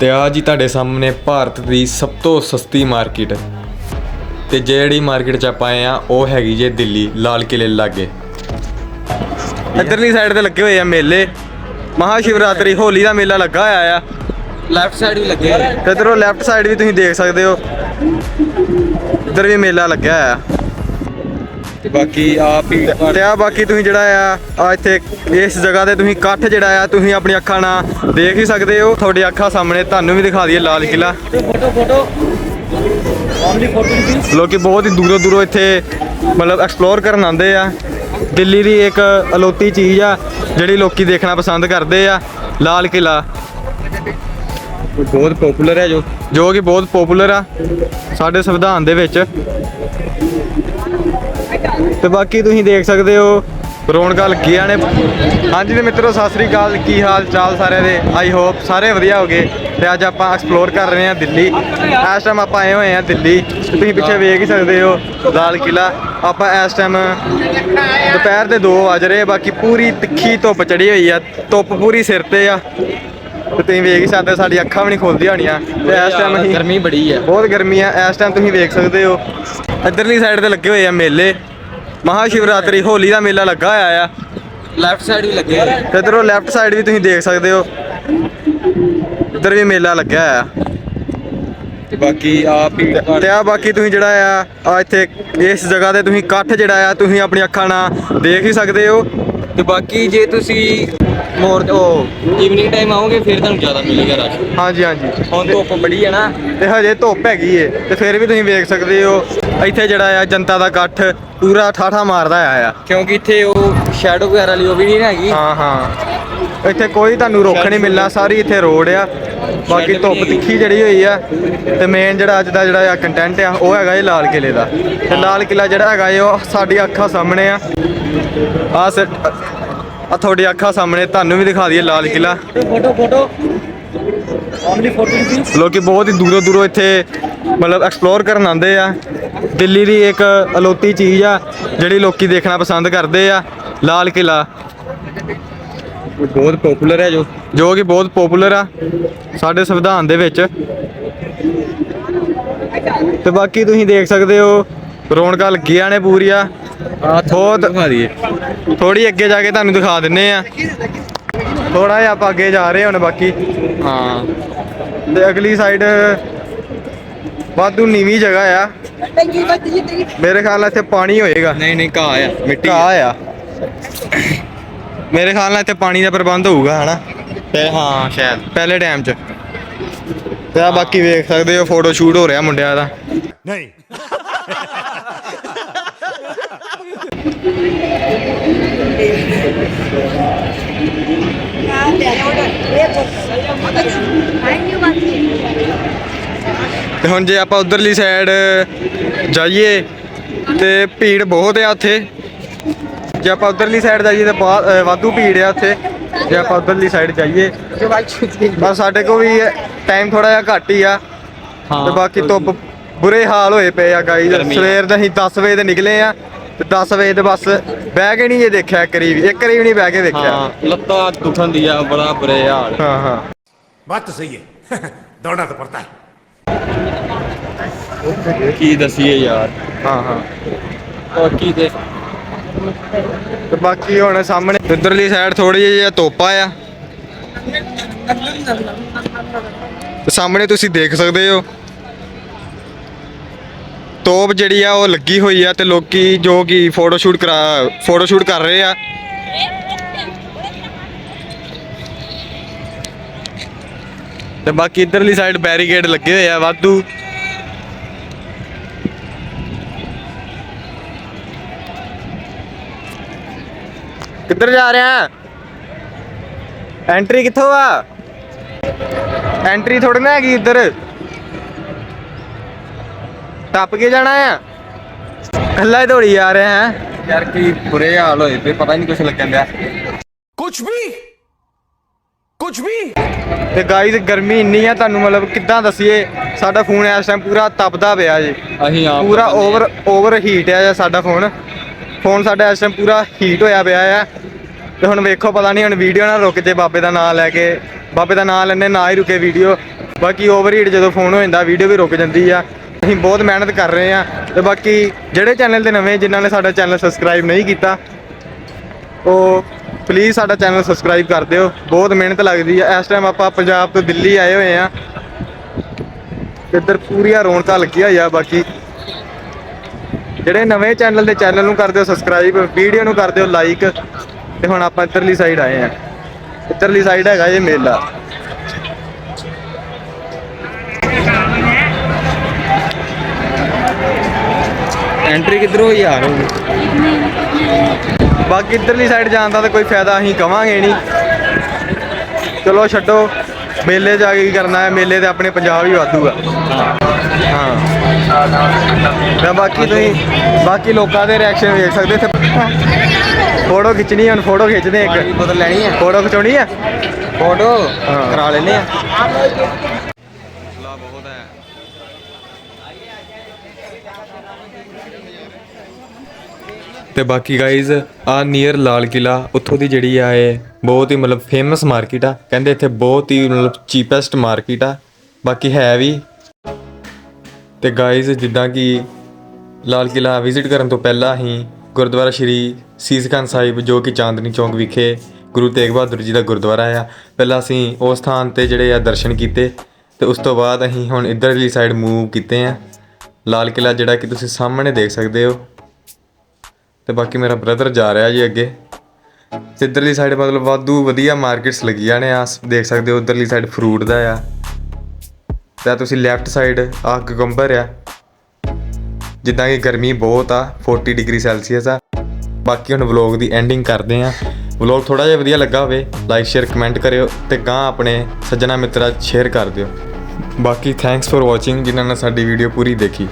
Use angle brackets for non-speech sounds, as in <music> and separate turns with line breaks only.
ਤੇ ਆ ਜੀ ਤੁਹਾਡੇ ਸਾਹਮਣੇ ਭਾਰਤ ਦੀ ਸਭ ਤੋਂ ਸਸਤੀ ਮਾਰਕੀਟ। ਤੇ ਜਿਹੜੀ ਮਾਰਕੀਟ ਚ ਆਪਾਂ ਆਏ ਆ ਉਹ ਹੈਗੀ ਜੇ ਦਿੱਲੀ ਲਾਲ ਕਿਲੇ ਲਾਗੇ।
ਇੱਧਰਲੀ ਸਾਈਡ ਤੇ ਲੱਗੇ ਹੋਏ ਆ ਮੇਲੇ। ਮਹਾ ਸ਼ਿਵਰਾਤਰੀ ਹੋਲੀ ਦਾ ਮੇਲਾ ਲੱਗਾ ਹੋਇਆ ਆ।
ਲੈਫਟ ਸਾਈਡ ਵੀ ਲੱਗੇ
ਤੇ ਇਧਰੋਂ ਲੈਫਟ ਸਾਈਡ ਵੀ ਤੁਸੀਂ ਦੇਖ ਸਕਦੇ ਹੋ। ਇੱਧਰ ਵੀ ਮੇਲਾ ਲੱਗਿਆ ਹੋਇਆ।
ਤੇ ਬਾਕੀ ਆਪ ਹੀ
ਤੇ ਆ ਬਾਕੀ ਤੁਸੀਂ ਜਿਹੜਾ ਆ ਆ ਇੱਥੇ ਇਸ ਜਗ੍ਹਾ ਤੇ ਤੁਸੀਂ ਇਕੱਠ ਜਿਹੜਾ ਆ ਤੁਸੀਂ ਆਪਣੀ ਅੱਖਾਂ ਨਾਲ ਦੇਖ ਹੀ ਸਕਦੇ ਹੋ। ਤੁਹਾਡੀ ਅੱਖਾਂ ਸਾਹਮਣੇ ਤੁਹਾਨੂੰ ਵੀ ਦਿਖਾ ਦਈਏ ਲਾਲ ਕਿਲਾ
ਫੋਟੋ
ਲੋਕੀ ਬਹੁਤ ਹੀ ਦੂਰੋਂ ਦੂਰੋਂ ਇੱਥੇ ਮਤਲਬ ਐਕਸਪਲੋਰ ਕਰਨ ਆਉਂਦੇ ਆ। ਦਿੱਲੀ ਦੀ ਇੱਕ ਅਲੋਤੀ ਚੀਜ਼ ਆ ਜਿਹੜੀ ਲੋਕੀ ਦੇਖਣਾ ਪਸੰਦ ਕਰਦੇ ਆ ਲਾਲ ਕਿਲਾ
ਬਹੁਤ ਪਪੂਲਰ ਹੈ ਜੋ।
ਜੋ ਕਿ ਬਹੁਤ ਪਪੂਲਰ ਆ ਸਾਡੇ ਸੰਵਿਧਾਨ ਦੇ ਵਿੱਚ। ਤੇ ਬਾਕੀ ਤੁਸੀਂ ਦੇਖ ਸਕਦੇ ਹੋ ਰੌਣਕਾਂ ਲੱਗੀਆਂ ਨੇ। ਹਾਂਜੀ ਤੇ ਮਿੱਤਰੋ ਸਤਿ ਸ੍ਰੀ ਅਕਾਲ। ਕੀ ਹਾਲ ਚਾਲ ਸਾਰਿਆਂ ਦੇ? ਆਈ ਹੋਪ ਸਾਰੇ ਵਧੀਆ ਹੋਗੇ। ਤੇ ਅੱਜ ਆਪਾਂ ਐਕਸਪਲੋਰ ਕਰ ਰਹੇ ਹਾਂ ਦਿੱਲੀ। ਇਸ ਟਾਈਮ ਆਪਾਂ ਆਏ ਹੋਏ ਹਾਂ ਦਿੱਲੀ। ਤੁਸੀਂ ਪਿੱਛੇ ਵੇਖ ਹੀ ਸਕਦੇ ਹੋ ਲਾਲ ਕਿਲਾ ਆਪਾਂ ਇਸ ਟਾਈਮ ਦੁਪਹਿਰ ਦੇ 2 ਵਜ ਰਹੇ ਆ, ਬਾਕੀ ਪੂਰੀ ਤਿੱਖੀ ਧੁੱਪ ਚੜੀ ਹੋਈ ਆ। ਧੁੱਪ ਪੂਰੀ ਸਿਰ ਤੇ ਆ। ਤੇ ਤੁਸੀਂ ਵੇਖ ਹੀ ਸਕਦੇ ਸਾਡੀ ਅੱਖਾਂ ਵੀ ਨਹੀਂ ਖੁੱਲਦੀਆਂ ਹੋਣੀਆਂ। ਤੇ ਇਸ ਟਾਈਮ
ਗਰਮੀ ਬੜੀ ਹੈ
ਬਹੁਤ ਗਰਮੀ ਆ। ਇਸ ਟਾਈਮ ਤੁਸੀਂ ਵੇਖ ਸਕਦੇ ਹੋ। ਇੱਧਰਲੀ ਸਾਈਡ ਤੇ ਲੱਗੇ ਹੋਏ ਆ ਮੇਲੇ। ਮਹਾ ਸ਼ਿਵਰਾਤਰੀ ਹੋਲੀ ਦਾ ਮੇਲਾ ਲੱਗਾ ਹੋਇਆ ਆ।
ਲੈਫਟ ਸਾਈਡ ਵੀ ਲੱਗੇ ਹੋਏ
ਤੇ ਇਧਰੋਂ ਲੈਫਟ ਸਾਈਡ ਵੀ ਤੁਸੀਂ ਦੇਖ ਸਕਦੇ ਹੋ। ਇੱਧਰ ਵੀ ਮੇਲਾ ਲੱਗਿਆ ਹੋਇਆ
ਤੇ ਬਾਕੀ ਆਪ ਹੀ
ਤੇ ਆ ਬਾਕੀ ਤੁਸੀਂ ਜਿਹੜਾ ਆ ਆ ਇੱਥੇ ਇਸ ਜਗ੍ਹਾ ਤੇ ਤੁਸੀਂ ਇਕੱਠ ਜਿਹੜਾ ਆ ਤੁਸੀਂ ਆਪਣੀ ਅੱਖਾਂ ਨਾਲ ਦੇਖ ਹੀ ਸਕਦੇ ਹੋ।
ਤੇ ਬਾਕੀ ਜੇ ਤੁਸੀਂ ਮੋਰ ਉਹ ਈਵਨਿੰਗ ਟਾਈਮ ਆਓਗੇ ਫਿਰ ਤੁਹਾਨੂੰ ਜ਼ਿਆਦਾ ਮਿਲੇਗਾ ਰਸ਼।
ਹਾਂਜੀ ਹਾਂਜੀ।
ਹੁਣ ਧੁੱਪ ਬੜੀ ਹੈ ਨਾ।
ਤੇ ਹਜੇ ਧੁੱਪ ਹੈਗੀ ਏ ਤੇ ਫਿਰ ਵੀ ਤੁਸੀਂ ਵੇਖ ਸਕਦੇ ਹੋ। ਇੱਥੇ ਜਿਹੜਾ ਆ ਜਨਤਾ ਦਾ ਇਕੱਠ ਪੂਰਾ ਠਾਠਾ ਮਾਰਦਾ ਆਇਆ ਆ।
ਕਿਉਂਕਿ ਇੱਥੇ ਉਹ ਸ਼ੈਡੋ ਵਗੈਰਾ ਲਈ ਉਹ ਵੀ ਨਹੀਂ ਹੈਗੀ।
ਹਾਂ ਹਾਂ। ਇੱਥੇ ਕੋਈ ਤੁਹਾਨੂੰ ਰੁੱਖ ਨਹੀਂ ਮਿਲਣਾ ਸਾਰੀ ਇੱਥੇ ਰੋਡ ਆ। ਬਾਕੀ ਧੁੱਪ ਤਿੱਖੀ ਜਿਹੜੀ ਹੋਈ ਆ ਤੇ ਮੇਨ ਜਿਹੜਾ ਅੱਜ ਦਾ ਜਿਹੜਾ ਕੰਟੈਂਟ ਆ ਉਹ ਹੈਗਾ ਇਹ ਲਾਲ ਕਿਲੇ ਦਾ। ਤੇ ਲਾਲ ਕਿਲਾ ਜਿਹੜਾ ਹੈਗਾ ਇਹ ਉਹ ਸਾਡੀ ਅੱਖਾਂ ਸਾਹਮਣੇ ਆ। ਆ ਸੈਟ ਆ ਤੁਹਾਡੀ ਅੱਖਾਂ ਸਾਹਮਣੇ ਤੁਹਾਨੂੰ ਵੀ ਦਿਖਾ ਦਈਏ Lal Qila
photo photo only photo
ਲੋਕੀ ਬਹੁਤ ਹੀ ਦੂਰੋਂ ਦੂਰੋਂ ਇੱਥੇ ਮਤਲਬ ਐਕਸਪਲੋਰ ਕਰਨ ਆਉਂਦੇ ਆ। ਦਿੱਲੀ ਦੀ ਇੱਕ ਅਲੋਤੀ ਚੀਜ਼ ਆ ਜਿਹੜੀ ਲੋਕੀ ਦੇਖਣਾ ਪਸੰਦ ਕਰਦੇ ਆ ਲਾਲ ਕਿਲਾ
ਬਹੁਤ ਪਪੂਲਰ ਹੈ ਜੋ।
ਜੋ ਕਿ ਬਹੁਤ ਪਪੂਲਰ ਆ ਸਾਡੇ ਸੰਵਿਧਾਨ ਦੇ ਵਿੱਚ। ਤੇ ਬਾਕੀ ਤੁਸੀਂ ਦੇਖ ਸਕਦੇ ਹੋ ਰੌਣਕਾਂ ਲੱਗੀਆਂ ਨੇ ਪੂਰੀਆਂ। ਬਹੁਤ ਥੋੜੀ ਅੱਗੇ ਜਾ ਕੇ ਤੁਹਾਨੂੰ ਦਿਖਾ ਦਿੰਨੇ ਆ। ਥੋੜਾ ਜਿਹਾ ਆਪਾਂ ਅੱਗੇ ਜਾ ਰਹੇ ਹੁਣ ਬਾਕੀ।
ਹਾਂ।
ਤੇ ਅਗਲੀ ਸਾਈਡ ਵਾਧੂ ਨੀਵੀਂ ਜਗ੍ਹਾ ਆ। ਮੇਰੇ ਖਿਆਲ ਨਾਲ ਇੱਥੇ ਪਾਣੀ ਹੋਏਗਾ।
ਨਹੀਂ ਨਹੀਂ ਘਾਹ ਆ ਮਿੱਟੀ ਆ।
ਘਾਹ ਆ। ਮੇਰੇ ਖਿਆਲ ਨਾਲ ਇੱਥੇ ਪਾਣੀ ਦਾ ਪ੍ਰਬੰਧ ਹੋਊਗਾ ਹਨਾ?
ਤੇ ਹਾਂ ਸ਼ਾਇਦ।
ਪਹਿਲੇ ਟਾਈਮ 'ਚ। ਤੇ ਆ ਬਾਕੀ ਵੇਖ ਸਕਦੇ ਹੋ ਫੋਟੋ ਸ਼ੂਟ ਹੋ ਰਿਹਾ ਮੁੰਡਿਆਂ ਦਾ।
ਨਹੀਂ।
ਤੇ ਤੇ ਹੁਣ ਜੇ ਆਪਾਂ ਉਧਰਲੀ ਸਾਈਡ ਜਾਈਏ ਤੇ ਭੀੜ ਬਹੁਤ ਆ ਉੱਥੇ। ਜੇ ਆਪਾਂ ਉਧਰਲੀ ਸਾਈਡ ਜਾਈਏ ਤਾਂ ਵਾਧੂ ਭੀੜ ਆ ਉੱਥੇ। ਜੇ ਆਪਾਂ ਉਧਰਲੀ ਸਾਈਡ ਜਾਈਏ ਬਸ ਸਾਡੇ ਕੋ ਵੀ ਟਾਈਮ ਥੋੜਾ ਜਿਹਾ ਘੱਟ ਹੀ ਆ। ਤੇ ਬਾਕੀ ਧੁੱਪ ਬੁਰੇ ਹਾਲ ਹੋਏ ਪਏ ਆ
ਗਾਈਜ਼
ਸਵੇਰ ਦੇ ਅਸੀਂ 10 ਵਜੇ ਤੇ ਨਿਕਲੇ ਆ ਤੇ 10 ਵਜੇ ਤੇ ਬਸ ਬਹਿ ਕੇ ਨਹੀਂ ਇਹ ਦੇਖਿਆ ਕਰੀਬ ਇੱਕ ਕਰੀਬ ਨਹੀਂ ਬਹਿ ਕੇ ਦੇਖਿਆ।
ਲੱਤਾਂ ਦੁਖਣ ਦੀਆਂ ਬੜਾ ਬੁਰੇ ਹਾਲ।
ਹਾਂ ਹਾਂ।
ਬਾਤ ਸਹੀ ਹੈ। <laughs> ਦੌੜਨਾ ਤਾਂ ਪੜਦਾ
ਕੀ ਦਸੀਏ ਯਾਰ।
ਹਾਂ ਹਾਂ।
ਬਾਕੀ ਤੇ
ਤੇ ਬਾਕੀ ਹੁਣ ਸਾਹਮਣੇ ਉਧਰਲੀ ਸਾਈਡ ਥੋੜੀ ਜਿਹੀ ਤੋਪਾ ਆ। ਤੇ ਸਾਹਮਣੇ ਤੁਸੀਂ ਦੇਖ ਸਕਦੇ ਹੋ। ਤੋਪ ਜਿਹੜੀ ਆ ਉਹ ਲੱਗੀ ਹੋਈ ਆ ਤੇ ਲੋਕੀ ਜੋ ਕਿ ਫੋਟੋ ਸ਼ੂਟ ਕਰਾ ਫੋਟੋ ਸ਼ੂਟ ਕਰ ਰਹੇ ਆ। ਤੇ ਬਾਕੀ ਇਧਰਲੀ ਸਾਈਡ ਬੈਰੀਕੇਡ ਲੱਗੇ ਹੋਏ ਆ ਵਾਧੂ। ਕਿੱਧਰ ਜਾ ਰਿਹਾ? ਐਂਟਰੀ ਕਿੱਥੋਂ ਆ? ਐਂਟਰੀ ਥੋੜੀ ਨਾ ਹੈਗੀ ਇੱਧਰ। ਟੱਪ ਕੇ ਜਾਣਾ ਆ? ਕੱਲਾ ਹੀ ਦੌੜੀ ਜਾ ਰਿਹਾ ਹੈ।
ਯਾਰ ਕੀ ਬੁਰੇ ਹਾਲ ਹੋਏ ਪਏ ਪਤਾ ਨਹੀਂ ਕੁਛ ਲੱਗਣ ਦਿਆ।
ਕੁਝ ਵੀ? ਕੁਝ ਵੀ?
ਤੇ ਗਾਈਜ਼ ਗਰਮੀ ਇੰਨੀ ਆ ਤੁਹਾਨੂੰ ਮਤਲਬ ਕਿੱਦਾਂ ਦਸੀਏ? ਸਾਡਾ ਫੋਨ ਇਸ ਟਾਈਮ ਪੂਰਾ ਤਪਦਾ ਪਿਆ ਜੀ।
ਅਸੀਂ ਆਪ
ਪੂਰਾ ਓਵਰ ਓਵਰ ਹੀਟ ਆ ਸਾਡਾ ਫੋਨ ਫੋਨ ਸਾਡਾ ਇਸ ਟਾਈਮ ਪੂਰਾ ਹੀਟ ਹੋਇਆ ਪਿਆ ਆ। ਤੇ ਹੁਣ ਵੇਖੋ, ਪਤਾ ਨਹੀਂ ਹੁਣ ਵੀਡੀਓ ਨਾ ਰੁਕ ਜੇ ਬਾਬੇ ਦਾ ਨਾਮ ਲੈ ਕੇ। ਬਾਬੇ ਦਾ ਨਾਮ ਲੈਣੇ ਨਾ ਹੀ ਰੁਕੇ ਵੀਡੀਓ
ਬਾਕੀ ਓਵਰ ਹੀਟ ਜਦੋਂ ਫੋਨ ਹੋ ਜਾਂਦਾ ਵੀਡੀਓ ਵੀ ਰੁਕ ਜਾਂਦੀ ਆ। ਅਸੀਂ ਬਹੁਤ ਮਿਹਨਤ ਕਰ ਰਹੇ ਆ। ਤੇ ਬਾਕੀ ਜਿਹੜੇ ਚੈਨਲ ਦੇ ਨਵੇਂ, ਜਿਨ੍ਹਾਂ ਨੇ ਸਾਡਾ ਚੈਨਲ ਸਬਸਕ੍ਰਾਈਬ ਨਹੀਂ ਕੀਤਾ, ਉਹ ਪਲੀਜ਼ ਸਾਡਾ ਚੈਨਲ ਸਬਸਕ੍ਰਾਈਬ ਕਰ ਦਿਓ। ਬਹੁਤ ਮਿਹਨਤ ਲੱਗਦੀ ਆ। ਇਸ ਟਾਈਮ ਆਪਾਂ ਪੰਜਾਬ ਤੋਂ ਦਿੱਲੀ ਆਏ ਹੋਏ ਆ। ਇੱਧਰ ਪੂਰੀਆਂ ਰੌਣਕਾਂ ਲੱਗੀਆਂ ਹੋਈਆਂ ਬਾਕੀ। ਜਿਹੜੇ ਨਵੇਂ ਚੈਨਲ ਦੇ ਚੈਨਲ ਨੂੰ ਕਰ ਦਿਓ ਸਬਸਕ੍ਰਾਈਬ ਵੀਡੀਓ ਨੂੰ ਕਰ ਦਿਓ ਲਾਈਕ ਤੇ ਹੁਣ ਆਪਾਂ ਇੱਧਰਲੀ ਸਾਈਡ ਆਏ ਆ ਇੱਧਰਲੀ ਸਾਈਡ ਹੈਗਾ ਇਹ ਮੇਲਾ।
ਐਂਟਰੀ ਕਿੱਧਰੋਂ ਯਾਰ
ਬਾਕੀ ਇੱਧਰਲੀ ਸਾਈਡ ਜਾਣ ਦਾ ਤਾਂ ਕੋਈ ਫਾਇਦਾ ਅਸੀਂ ਕਵਾਂਗੇ ਨਹੀਂ। ਚਲੋ ਛੱਡੋ। ਮੇਲੇ ਜਾ ਕੇ ਕੀ ਕਰਨਾ ਹੈ? ਮੇਲੇ ਤੇ ਆਪਣੇ ਪੰਜਾਬ ਹੀ ਵਾਧੂ ਆ। ਹਾਂ। ਤਾਂ ਬਾਕੀ ਤੁਸੀਂ ਬਾਕੀ ਲੋਕਾਂ ਦੇ ਰਿਐਕਸ਼ਨ ਵੇਖ ਸਕਦੇ ਇੱਥੇ। ਫੋਟੋ ਖਿੱਚਣੀ ਹੁਣ ਫੋਟੋ ਖਿੱਚਦੇ ਇੱਕ।
ਬੋਤਲ ਲੈਣੀ ਆ
ਫੋਟੋ ਖਿਚਾਉਣੀ ਆ
ਫੋਟੋ
ਹਾਂ।
ਕਰਾ ਲੈਨੇ ਆ
ਤੇ ਬਾਕੀ ਗਾਇਜ਼ ਆ ਨੀਅਰ ਲਾਲ ਕਿਲਾ ਉੱਥੋਂ ਦੀ ਜਿਹੜੀ ਆ ਇਹ ਬਹੁਤ ਹੀ ਮਤਲਬ ਫੇਮਸ ਮਾਰਕੀਟ ਆ। ਕਹਿੰਦੇ ਇੱਥੇ ਬਹੁਤ ਹੀ ਮਤਲਬ ਚੀਪੈਸਟ ਮਾਰਕੀਟ ਆ। ਬਾਕੀ ਹੈ ਵੀ। ਤੇ ਗਾਇਜ਼ ਜਿੱਦਾਂ ਕਿ ਲਾਲ ਕਿਲਾ ਵਿਜ਼ਿਟ ਕਰਨ ਤੋਂ ਪਹਿਲਾਂ ਹੀ ਗੁਰਦੁਆਰਾ ਸ਼੍ਰੀ ਸੀਸਗੰਜ ਸਾਹਿਬ, ਜੋ ਕਿ ਚਾਂਦਨੀ ਚੌਂਕ ਵਿਖੇ ਗੁਰੂ ਤੇਗ ਬਹਾਦਰ ਜੀ ਦਾ ਗੁਰਦੁਆਰਾ ਆ। ਪਹਿਲਾਂ ਅਸੀਂ ਉਸ ਸਥਾਨ ਤੇ ਜਿਹੜੇ ਆ ਦਰਸ਼ਨ ਕੀਤੇ ਤੇ ਉਸ ਤੋਂ ਬਾਅਦ ਅਸੀਂ ਹੁਣ ਇੱਧਰਲੀ ਸਾਈਡ ਮੂਵ ਕੀਤੇ ਆ। ਲਾਲ ਕਿਲਾ ਜਿਹੜਾ ਕਿ ਤੁਸੀਂ ਸਾਹਮਣੇ ਦੇਖ ਸਕਦੇ ਹੋ। ਤੇ ਬਾਕੀ ਮੇਰਾ ਬ੍ਰਦਰ ਜਾ ਰਿਹਾ ਜੀ ਅੱਗੇ। ਤੇ ਇੱਧਰਲੀ ਸਾਈਡ ਮਤਲਬ ਵਾਧੂ ਵਧੀਆ ਮਾਰਕੀਟਸ ਲੱਗੀਆਂ ਨੇ ਆ ਦੇਖ ਸਕਦੇ ਹੋ ਉੱਧਰਲੀ ਸਾਈਡ ਫਰੂਟ ਦਾ ਆ। ਤਾਂ ਤੁਸੀਂ ਲੈਫਟ ਸਾਈਡ ਆ ਗਗੰਬਰ ਆ। ਜਿੱਦਾਂ ਕਿ ਗਰਮੀ ਬਹੁਤ ਆ 40 ਡਿਗਰੀ ਸੈਲਸੀਅਸ ਆ। ਬਾਕੀ ਹੁਣ ਵਲੌਗ ਦੀ ਐਂਡਿੰਗ ਕਰਦੇ ਆ। ਵਲੌਗ ਥੋੜਾ ਜਿਹਾ ਵਧੀਆ ਲੱਗਾ ਹੋਵੇ ਲਾਈਕ ਸ਼ੇਅਰ ਕਮੈਂਟ ਕਰਿਓ ਤੇ ਗਾਂ ਆਪਣੇ ਸੱਜਣਾ ਮਿੱਤਰਾਂ ਸ਼ੇਅਰ ਕਰ ਦਿਓ। ਬਾਕੀ ਥੈਂਕਸ ਫॉर ਵਾਚਿੰਗ ਜਿਨ੍ਹਾਂ ਨੇ ਸਾਡੀ ਵੀਡੀਓ ਪੂਰੀ ਦੇਖੀ।